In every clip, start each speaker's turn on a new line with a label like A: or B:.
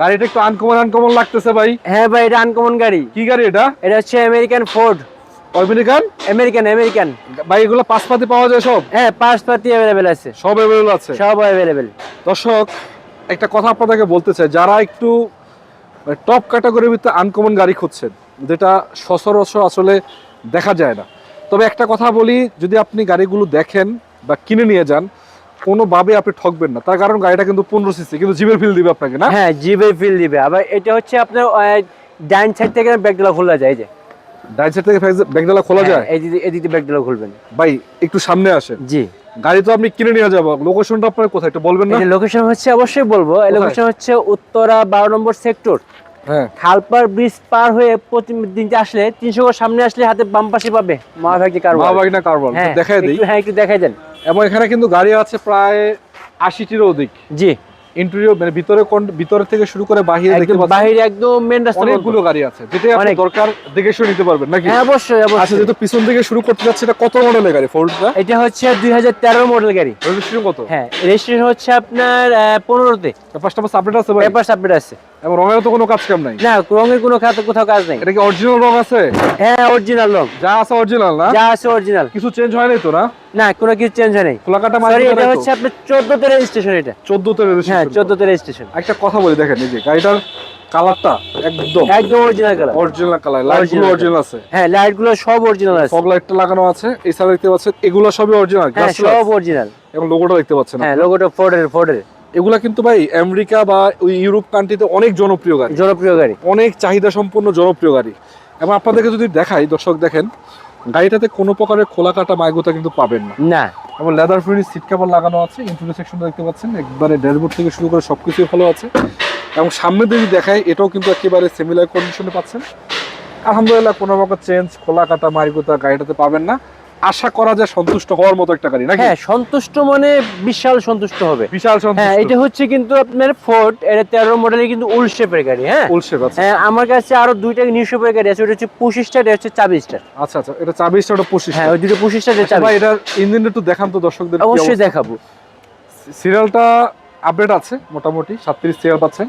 A: গাড়িটা একটু uncommon uncommon লাগতেছে ভাই।
B: হ্যাঁ ভাই এটা আনকমন গাড়ি।
A: কি গাড়ি এটা?
B: এটা হচ্ছে American Ford
A: American
B: American American
A: ভাই এগুলো পাঁচপাতি পাওয়া যায় সব?
B: হ্যাঁ পাঁচ পাতি অ্যাভেলেবেল আছে।
A: সব অ্যাভেলেবল আছে?
B: সব অ্যাভেলেবেল
A: দর্শক একটা কথা আপনাদেরকে বলতে চাই যারা একটু টপ ক্যাটাগরির ভিতরে আনকমন গাড়ি খুঁজছেন যেটা সচরাচর আসলে দেখা যায় না। তবে একটা কথা বলি যদি আপনি গাড়িগুলো দেখেন বা কিনে নিয়ে যান কোনোভাবে আপনি ঠকবেন না। তার কারণ গাড়িটা কিন্তু পনেরো সিসি কিন্তু জিবের ফিল দিবে আপনাকে না?
B: হ্যাঁ জিবে ফিল দিবে। আবার এটা হচ্ছে আপনার ডাইন সাইড থেকে ব্যাগডালা খোলা যায় যে?
A: ডাইন সাইড থেকে ব্যাগডালা খোলা
B: হ্যাঁ,
A: যায়?
B: এই দিকে এই দিকে ব্যাগডালা খুলবেন।
A: ভাই একটু সামনে আসেন।
B: জি।
A: গাড়ি তো আপনি কিনে নিয়ে যাব লোকেশনটা আপনার কোথায় একটু বলবেন না?
B: লোকেশন হচ্ছে অবশ্যই বলব। এই লোকেশন হচ্ছে উত্তরা বারো নম্বর সেক্টর
A: হ্যাঁ।
B: খালপার ব্রিজ পার হয়ে প্রতিদিন আসলে তিনশো সামনে আসলে হাতে বাম পাশে পাবে মহাভাগী কার
A: মা বাগিনা কারবল
B: হ্যাঁ
A: দেখাই দিই।
B: হ্যাঁ একটু দেখাই দেন।
A: এবং এখানে কিন্তু গাড়ি আছে প্রায় আশিটির অধিক।
B: জি।
A: ইন্টেরিয়র মানে ভিতরে কোন- ভিতরে থেকে শুরু করে বাহিরে দেখতে পাচ্ছেন?
B: বাহিরে একদম মেন রাস্তা
A: অনেকগুলো গাড়ি আছে যেটা আপনি দরকার দেখে শুনে নিতে পারবেন নাকি?
B: হ্যাঁ অবশ্যই
A: আচ্ছা যেহেতু পিছন থেকে শুরু করতে যাচ্ছে এটা কত মডেলের গাড়ি ফোর্ডটা
B: এটা হচ্ছে দুই হাজার তেরো মডেল গাড়ি।
A: রেজিস্ট্রেশন কত?
B: হ্যাঁ রেজিস্ট্রেশন হচ্ছে আপনার পনেরোতে।
A: ফার্স্ট নাম্বার সাবলেট আছে ভাই?
B: পেপার সাবমিট আছে।
A: এবং রঙের তো কোনো কাজ কাম নাই?
B: না রঙের কোনো খাতে কোথাও কাজ নেই।
A: এটা কি অরিজিনাল রং আছে?
B: হ্যাঁ অরিজিনাল রং
A: যা আছে অরিজিনাল না?
B: যা আছে অরিজিনাল
A: কিছু চেঞ্জ হয় নাই তো না?
B: না কোনো কিছু চেঞ্জ হয় নাই।
A: খোলাকাটা
B: সরি
A: মাঝে
B: এটা হচ্ছে আপনার চোদ্দতে রেজিস্ট্রেশন এটা।
A: 14 তে
B: হ্যাঁ
A: রেজিস্ট্রেশন
B: চোদ্দতে রেজিস্ট্রেশন
A: একটা কথা বলি দেখেন এই যে গাড়িটার কালারটা একদম
B: একদম অরিজিনাল কালার
A: অরিজিনাল কালার
B: লাইটগুলো
A: অরিজিনাল আছে।
B: হ্যাঁ লাইটগুলো সব অরিজিনাল আছে।
A: ফগ লাইটটা লাগানো আছে এই সাইডে দেখতে পাচ্ছেন এগুলো সবই অরিজিনাল
B: হ্যাঁ সব অরিজিনাল
A: এবং লোগোটা দেখতে পাচ্ছেন
B: হ্যাঁ লোগোটা ফোর্ডের ফোর্ডের
A: এগুলা কিন্তু ভাই আমেরিকা বা ওই ইউরোপ কান্ট্রিতে অনেক জনপ্রিয় গাড়ি।
B: জনপ্রিয় গাড়ি।
A: অনেক চাহিদা সম্পন্ন জনপ্রিয় গাড়ি। এবং আপনাদেরকে যদি দেখাই দর্শক দেখেন গাড়িটাতে কোনো প্রকারের খোলা কাটা মাইগোতা কিন্তু পাবেন না।
B: না।
A: এবং লেদার ফ্রি সিট কভার লাগানো আছে ইন্টারভিউ সেকশনটা দেখতে পাচ্ছেন একবারে ড্যাশবোর্ড থেকে শুরু করে সবকিছুই ভালো আছে। এবং সামনে যদি দেখাই এটাও কিন্তু একেবারে সিমিলার কন্ডিশনে পাচ্ছেন। আলহামদুলিল্লাহ কোনো প্রকার চেঞ্জ খোলা কাটা মাইগোতা গাড়িটাতে পাবেন না। আশা করা যায় সন্তুষ্ট হওয়ার মতো একটা গাড়ি নাকি?
B: হ্যাঁ সন্তুষ্ট মানে বিশাল সন্তুষ্ট হবে।
A: বিশাল
B: হ্যাঁ এটা হচ্ছে কিন্তু আপনার ফোর্ড এটা তেরো মডেলের কিন্তু উল শেপের গাড়ি হ্যাঁ?
A: ফুল শেপ আছে
B: হ্যাঁ আমার কাছে আরও দুইটা নিউ শেপের গাড়ি আছে ওটা হচ্ছে পঁচিশ স্টার এটা হচ্ছে চাবিশ স্টার
A: আচ্ছা আচ্ছা এটা চাবি স্টার পঁচিশ
B: হ্যাঁ ওই দুটো পঁচিশ স্টার
A: আচ্ছা ভাই এটার ইঞ্জিনটা একটু দেখান তো দর্শকদের
B: অবশ্যই দেখাবো।
A: সিরিয়ালটা আপডেট আছে মোটামুটি সাতত্রিশ সিরিয়াল পাচ্ছেন।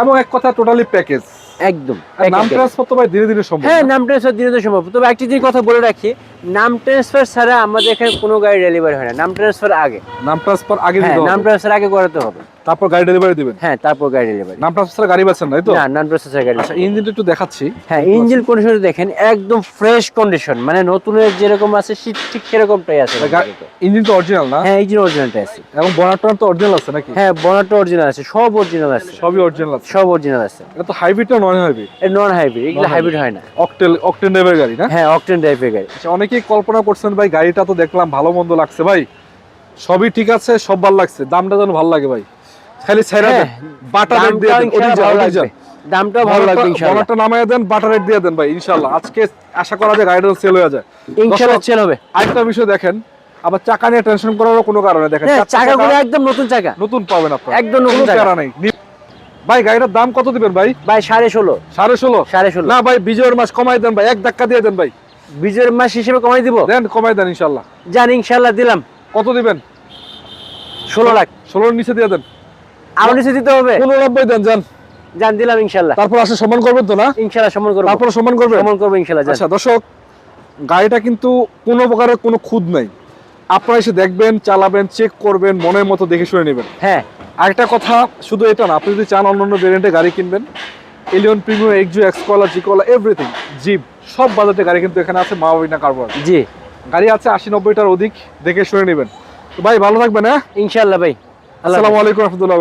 A: এবং এক কথা টোটালি প্যাকেজ
B: একদম
A: নাম। ট্রান্সফার তো ভাই ধীরে ধীরে সম্ভব
B: হ্যাঁ? নাম ট্রান্সফার দিনে ধীরে সম্ভব। তবে একটা জিনিস কথা বলে রাখি নাম ট্রান্সফার ছাড়া আমাদের এখানে কোনো গাড়ি ডেলিভারি হয় না। নাম ট্রান্সফার আগে।
A: নাম ট্রান্সফার আগে
B: হ্যাঁ নাম ট্রান্সফার আগে করাতে হবে।
A: তারপর গাড়ি ডেলিভারি দিবেন?
B: হ্যাঁ তারপর গাড়ি ডেলিভারি
A: নাম ট্রান্সফার গাড়ি পাচ্ছেন নাই তো?
B: না নাম ট্রান্সফার গাড়ি
A: আচ্ছা ইঞ্জিনটা একটু দেখাচ্ছি।
B: হ্যাঁ ইঞ্জিন কন্ডিশন দেখেন একদম ফ্রেশ কন্ডিশন মানে নতুনের যেরকম আছে ঠিক সেরকমটাই আছে।
A: ইঞ্জিন তো অরিজিনাল না?
B: হ্যাঁ ইঞ্জিন অরিজিনালটা আছে।
A: এবং বনারটা তো অরিজিনাল আছে নাকি?
B: হ্যাঁ বনারটা অরিজিনাল আছে সব অরিজিনাল আছে।
A: সবই অরিজিনাল আছে।
B: সব অরিজিনাল আছে।
A: এটা তো হাইব্রিড না নন হাইব্রিড
B: এটা নন হাইব্রিড এগুলো হাইব্রিড হয় না।
A: অকটেল অকটেন ড্রাইভের গাড়ি না?
B: হ্যাঁ অকটেন টাইপের গাড়ি।
A: আচ্ছা অনেকেই কল্পনা করছেন ভাই গাড়িটা তো দেখলাম ভালো মন্দ লাগছে ভাই। সবই ঠিক আছে সব ভালো লাগছে। দামটা যেন ভালো লাগে ভাই। খালি ছেড়ে দেন
B: হ্যাঁ,
A: বাটা রেট দিয়ে দেন
B: ইনশাআল্লাহ ভালো লাগবে। ইনশাআল্লাহ।
A: নামায় দেন বাটা রেট দিয়ে দেন ভাই ইনশাআল্লাহ। আজকে আশা করা যায় গাড়িটা সেল হয়ে যায়।
B: ইনশাআল্লাহ চেল হবে।
A: আরেকটা বিষয় দেখেন আবার চাকা নিয়ে টেনশন করারও কোনো কারণে দেখেন
B: হ্যাঁ চাকাগুলো একদম নতুন চাকা।
A: নতুন পাবেন আপনারা।
B: একদম নতুন চাকা।
A: নাই। ভাই গাড়িটার দাম কত দিবেন ভাই?
B: ভাই সাড়ে ষোলো।
A: সাড়ে ষোলো?
B: সাড়ে ষোলো।
A: না ভাই বিজয়ের মাস কমাই দেন ভাই এক ধাক্কা দিয়ে দেন ভাই।
B: বিজয়ের মাস হিসেবে কমাই দিব?
A: দেন কমাই দেন ইনশাল্লাহ
B: জান ইনশাআল্লাহ দিলাম।
A: কত দিবেন?
B: ষোলো লাখ।
A: ষোলোর নিচে দিয়ে দেন।
B: আমার নিচে দিতে হবে?
A: পনেরোনব্বই দেন যান।
B: জান দিলাম ইনশাআল্লাহ।
A: তারপর আসে সম্মান করবেন তো না?
B: ইনশাআল্লাহ সম্মান করব।
A: তারপর সমান করবেন?
B: সম্মান করব ইনশাআল্লাহ জান
A: আচ্ছা দর্শক গাড়িটা কিন্তু কোনো প্রকারের কোনো খুদ নাই। আপনারা এসে দেখবেন চালাবেন চেক করবেন মনের মতো দেখে শুনে নেবেন।
B: হ্যাঁ।
A: আরেকটা কথা শুধু এটা না আপনি যদি চান অন্যান্য ভেরিয়েন্টে গাড়ি কিনবেন এলিয়ন প্রিমিয়াম এক্সজু এক্সকলা জিকলা এভরিথিং জিপ সব বাজারে গাড়ি কিন্তু এখানে আছে মা বাবিনা কারবার
B: জি।
A: গাড়ি আছে আশি নব্বইটার অধিক দেখে শুনে নেবেন। তো ভাই ভালো থাকবেন হ্যাঁ?
B: ইনশাল্লাহ ভাই। আসসালামাইকুম
A: আসসালামু আলাইকুম রহমতুল্লাহ